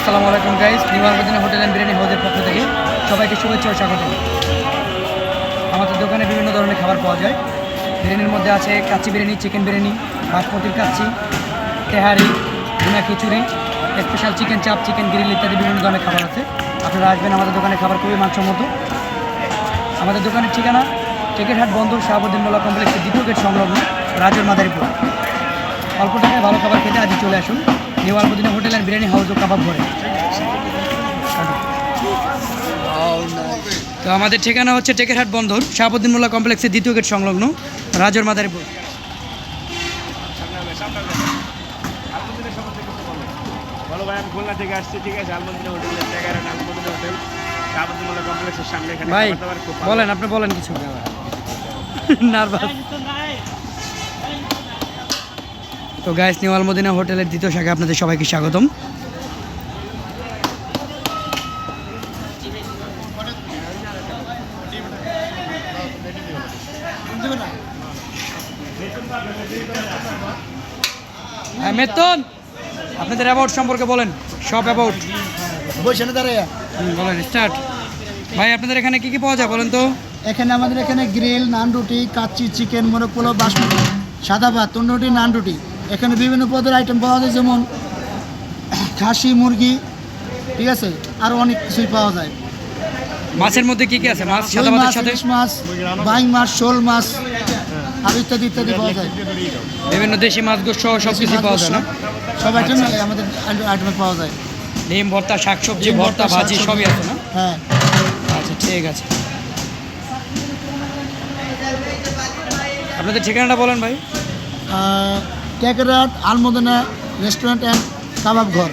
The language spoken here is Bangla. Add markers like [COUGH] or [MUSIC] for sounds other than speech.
আসসালামু আলাইকুম guys new Almadina hotel and biryani হাউসের পক্ষ থেকে সবাইকে শুভেচ্ছা ও স্বাগত আমাদের দোকানে বিভিন্ন ধরনের খাবার পাওয়া যায়। বিরিয়ানির মধ্যে আছে kacchi biryani, chicken biryani, বাসমতির kacchi, tehari bhuna khichuri special chicken chaap, chicken grill ইত্যাদি বিভিন্ন ধরনের খাবার আছে। আপনারা আসবেন আমাদের দোকানে, খাবার খুবই মানসম্মত। আমাদের দোকানের ঠিকানা টিকেটহাট বন্দর শাহাবুদ্দিন মোল্লা কমপ্লেক্সের দ্বিতীয় গেট সংলগ্ন রাজুর মাদারীপুর। অল্প টাকায় ভালো খাবার খেতে আজই চলে আসুন। New Almadina hotel and biryani house ও কাবাব ঘরে। তো আমাদের ঠিকানা হচ্ছে টেকেরহাট বন্দর শাহাবুদ্দিন মোল্লা কমপ্লেক্সের দ্বিতীয় গেট সংলগ্ন রাজর মাদারীপুর। বলো ভাই আমি খুলনা থেকে আসছি ঠিক আছে? আলমদিনা হোটেলের জায়গার আলমদিনা হোটেল কাবাদুল্লাহ কমপ্লেক্সের সামনে এখানে ভাই। বলেন আপনি বলেন কিছু। [LAUGHS] নার্ভাস তো গাইস নিউ আলমদিনা হোটেলের দ্বিতীয় শাখায় আপনাদের সবাইকে স্বাগতম। হ্যাঁ মেতন আপনাদের অ্যাবাউট সম্পর্কে বলেন। সব অ্যাবাউট বসে না দাঁড়াইয়া। বলেন স্টার্ট ভাই আপনাদের এখানে কি কি পাওয়া যায় বলেন তো? এখানে আমাদের এখানে গ্রিল নান রুটি কাচ্চি চিকেন মোরগ পোলাও বাসমতি সাদা ভাত তন্দুরি নান রুটি। এখানে বিভিন্ন পদের আইটেম পাওয়া যায় যেমন খাসি মুরগি ঠিক আছে? আরও অনেক কিছুই পাওয়া যায়। মাছের মধ্যে কি কি আছে? মাছ সাদা মাছ ভাতের সাথে মাছ বাইং মাছ শোল মাছ আর ইত্যাদি ইত্যাদি পাওয়া যায়। বিভিন্ন দেশি মাছ গোস সহ সব কিছু পাওয়া যায় না? সব আইটেম আমাদের আইটেমে পাওয়া যায়। ডিম ভর্তা শাকসবজি ভর্তা ভর্তা, ভাজি সবই আছে না? হ্যাঁ। আচ্ছা ঠিক আছে। আপনাদের ঠিকানাটা বলেন ভাই। কেকেরাত আলমোদনা রেস্টুরেন্ট অ্যান্ড কাবাব ঘর।